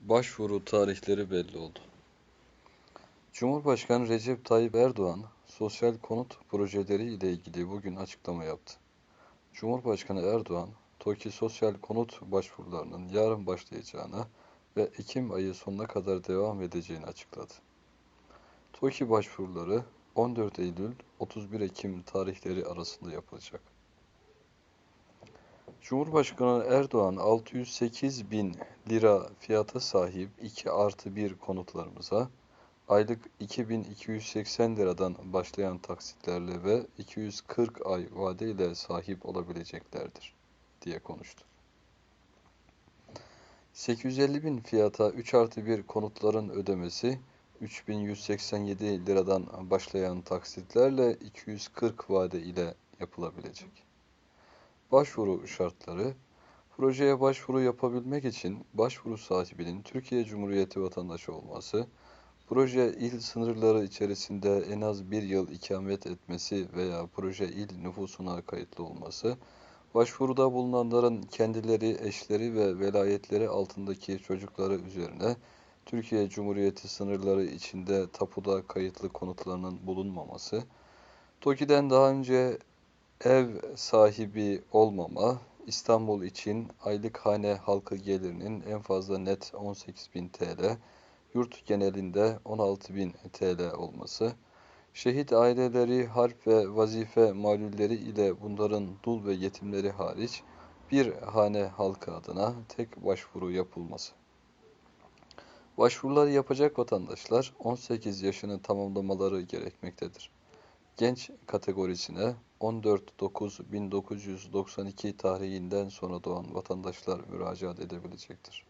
Başvuru tarihleri belli oldu. Cumhurbaşkanı Recep Tayyip Erdoğan, sosyal konut projeleri ile ilgili bugün açıklama yaptı. Cumhurbaşkanı Erdoğan, TOKİ sosyal konut başvurularının yarın başlayacağını ve Ekim ayı sonuna kadar devam edeceğini açıkladı. TOKİ başvuruları 14 Eylül 31 Ekim tarihleri arasında yapılacak. Cumhurbaşkanı Erdoğan 608 bin lira fiyata sahip 2 artı 1 konutlarımıza aylık 2280 liradan başlayan taksitlerle ve 240 ay vadeyle sahip olabileceklerdir diye konuştu. 850 bin fiyata 3 artı 1 konutların ödemesi 3187 liradan başlayan taksitlerle 240 vade ile yapılabilecek. Başvuru şartları Projeye başvuru yapabilmek için başvuru sahibinin Türkiye Cumhuriyeti vatandaşı olması, proje il sınırları içerisinde en az bir yıl ikamet etmesi veya proje il nüfusuna kayıtlı olması, başvuruda bulunanların kendileri, eşleri ve velayetleri altındaki çocukları üzerine Türkiye Cumhuriyeti sınırları içinde tapuda kayıtlı konutlarının bulunmaması, TOKİ'den daha önce ev sahibi olmama, İstanbul için aylık hane halkı gelirinin en fazla net 18.000 TL, yurt genelinde 16.000 TL olması, şehit aileleri harp ve vazife malulleri ile bunların dul ve yetimleri hariç bir hane halkı adına tek başvuru yapılması. Başvuruları yapacak vatandaşlar 18 yaşını tamamlamaları gerekmektedir. Genç kategorisine 14.9.1992 tarihinden sonra doğan vatandaşlar müracaat edebilecektir.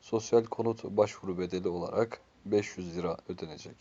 Sosyal konut başvuru bedeli olarak 500 lira ödenecek.